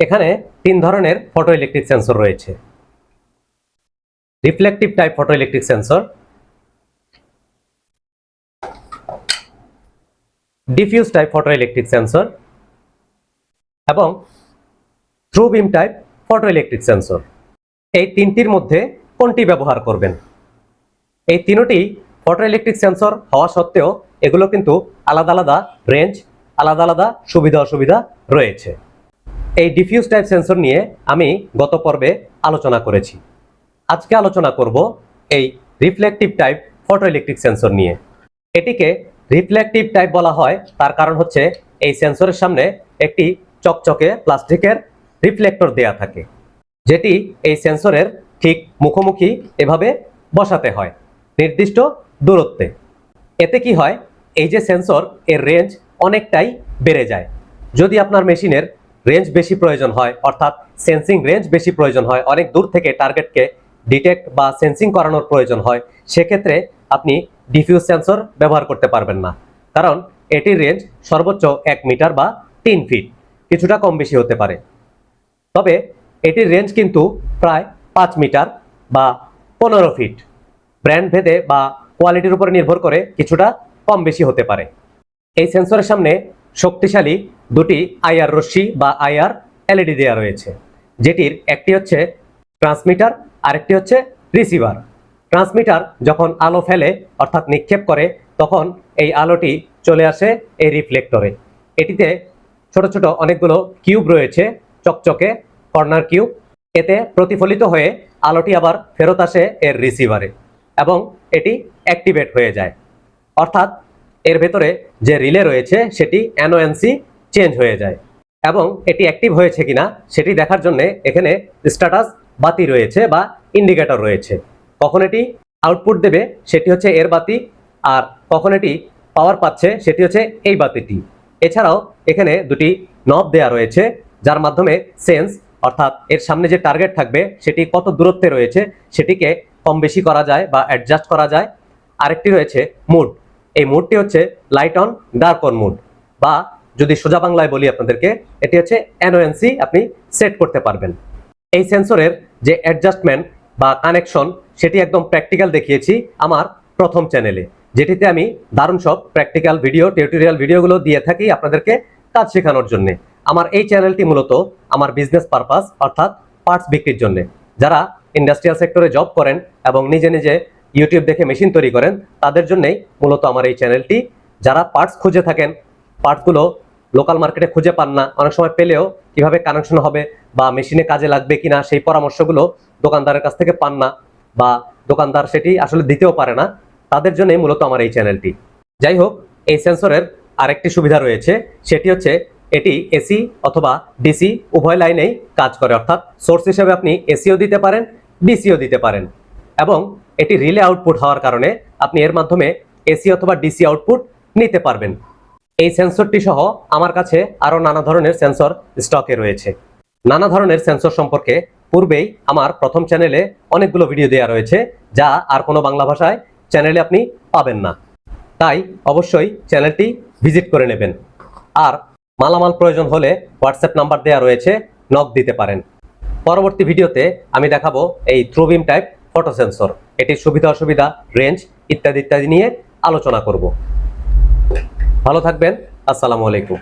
এখানে তিন ধরনের ফটো ইলেকট্রিক সেন্সর রয়েছে। Reflective type photoelectric sensor diffuse type photoelectric sensor এবং through beam type photoelectric sensor এই তিনটির মধ্যে কোনটি ব্যবহার করবেন? এই তিনটি ফটো ইলেকট্রিক সেন্সর হওয়া সত্ত্বেও এগুলো কিন্তু আলাদা আলাদা রেঞ্জ আলাদা আলাদা সুবিধা অসুবিধা রয়েছে। এই ডিফিউজ টাইপ সেন্সর নিয়ে আমি গত পর্বে আলোচনা করেছি। আজকে আলোচনা করব এই reflective type photo electric sensor নিয়ে। এটিকে রিফ্লেকটিভ টাইপ বলা হয়, তার কারণ হচ্ছে এই সেন্সরের সামনে একটি চকচকে প্লাস্টিকের রিফ্লেক্টর দেয়া থাকে, যেটি এই সেন্সরের ঠিক মুখোমুখি এভাবে বসাতে হয় নির্দিষ্ট দূরত্বে। এতে কি হয়? এই যে সেন্সর এর রেঞ্জ অনেকটাই বেড়ে যায়। যদি আপনার মেশিনের রেঞ্জ বেশি প্রয়োজন হয়, অর্থাৎ সেন্সিং রেঞ্জ বেশি প্রয়োজন হয়, অনেক দূর থেকে টার্গেটকে ডিটেক্ট বা সেন্সিং করানোর প্রয়োজন হয়, সেক্ষেত্রে আপনি ডিফিউজ সেন্সর ব্যবহার করতে পারবেন না। কারণ এটির রেঞ্জ সর্বোচ্চ এক মিটার বা তিন ফিট কিছুটা কম বেশি হতে পারে। তবে এটির রেঞ্জ কিন্তু প্রায় পাঁচ মিটার বা পনেরো ফিট ব্র্যান্ড ভেদে বা কোয়ালিটির উপরে নির্ভর করে কিছুটা কম বেশি হতে পারে। এই সেন্সরের সামনে শক্তিশালী দুটি আইআর রশ্মি বা আইআর এলইডি দেওয়া রয়েছে। যেটির একটি হচ্ছে ট্রান্সমিটার, আরেকটি হচ্ছে রিসিভার। ট্রান্সমিটার যখন আলো ফেলে, অর্থাৎ নিক্ষেপ করে, তখন এই আলোটি চলে আসে এই রিফ্লেক্টরে। এটিতে ছোট ছোট অনেকগুলো কিউব রয়েছে, চকচকে কর্নার কিউব। এতে প্রতিফলিত হয়ে আলোটি আবার ফেরত আসে এর রিসিভারে এবং এটি অ্যাক্টিভেট হয়ে যায়। অর্থাৎ এর ভেতরে যে রিলে রয়েছে সেটি এনওএনসি চেঞ্জ হয়ে যায়। এবং এটি অ্যাক্টিভ হয়েছে কিনা সেটি দেখার জন্য এখানে স্ট্যাটাস বাতি রয়েছে বা ইন্ডিকেটর রয়েছে। কখন এটি আউটপুট দেবে সেটি হচ্ছে এর বাতি, আর কখন এটি পাওয়ার পাচ্ছে সেটি হচ্ছে এই বাতিটি। এছাড়াও এখানে দুটি নব দেয়া রয়েছে, যার মাধ্যমে সেন্স অর্থাৎ এর সামনে যে টার্গেট থাকবে সেটি কত দূরত্বে রয়েছে সেটিকে কম বেশি করা যায় বা অ্যাডজাস্ট করা যায়। আরেকটি রয়েছে মুড এই মুডটি হচ্ছে light on dark on mode বা যদি সোজা বাংলায় বলি আপনাদেরকে, এটি হচ্ছে এনওএনসি আপনি সেট করতে পারবেন। এই সেন্সরের যে অ্যাডজাস্টমেন্ট বা কানেকশন সেটি একদম প্র্যাকটিক্যাল দেখিয়েছি আমার প্রথম চ্যানেলে যেটিতে আমি দারুণ সব প্র্যাকটিক্যাল ভিডিও টিউটোরিয়াল ভিডিওগুলো দিয়ে থাকি আপনাদেরকে কাজ শেখানোর জন্য। আমার এই চ্যানেলটি মূলত আমার বিজনেস পারপাস অর্থাৎ পার্টস বিক্রির জন্য। যারা ইন্ডাস্ট্রিয়াল সেক্টরে জব করেন এবং নিজে নিজে ইউটিউব দেখে মেশিন তৈরি করেন, তাদের জন্যই মূলত আমার এই চ্যানেলটি যারা পার্টস খুঁজে থাকেন পার্টসগুলো লোকাল মার্কেটে খুঁজে পান না, অনেক সময় পেলেও কীভাবে কানেকশন হবে বা মেশিনে কাজে লাগবে কিনা সেই পরামর্শগুলো দোকানদারের কাছ থেকে পান না বা দোকানদার সেটি আসলে দিতেও পারে না, তাদের জন্যই মূলত আমার এই চ্যানেলটি যাই হোক, এই সেন্সরের আরেকটি সুবিধা রয়েছে, সেটি হচ্ছে এটি এসি অথবা ডিসি উভয় লাইনেই কাজ করে, অর্থাৎ সোর্স হিসেবে আপনি এসিও দিতে পারেন ডিসিও দিতে পারেন। এবং এটি রিলে আউটপুট হওয়ার কারণে আপনি এর মাধ্যমে এসি অথবা ডিসি আউটপুট নিতে পারবেন। এই সেন্সরটি সহ আমার কাছে আরও নানা ধরনের সেন্সর স্টকে রয়েছে। নানা ধরনের সেন্সর সম্পর্কে পূর্বেই আমার প্রথম চ্যানেলে অনেকগুলো ভিডিও দেওয়া রয়েছে, যা আর কোনো বাংলা ভাষায় চ্যানেলে আপনি পাবেন না। তাই অবশ্যই চ্যানেলটি ভিজিট করে নেবেন। আর মালামাল প্রয়োজন হলে হোয়াটসঅ্যাপ নাম্বার দেওয়া রয়েছে, নক দিতে পারেন। পরবর্তী ভিডিওতে আমি দেখাবো এই থ্রুবিম টাইপ ফটো সেন্সর। এটির সুবিধা অসুবিধা, রেঞ্জ ইত্যাদি ইত্যাদি নিয়ে আলোচনা করব। ভালো থাকবেন, আসসালামু আলাইকুম।